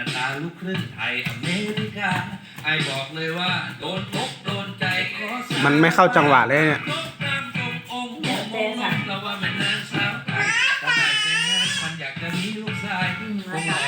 น้าตาลูกครึ่งไทยอเมริกาไอบอกเลยว่าโดนพกโดนใจขอสามันไม่เข้าจังหวะเลยเนี่ย นกน้ำตรงองค์มองมองมองแล้วว่ามันนางสาวไทยถ้าได้แต่งงานมันอยากจะมีลูกชายคงรอเลย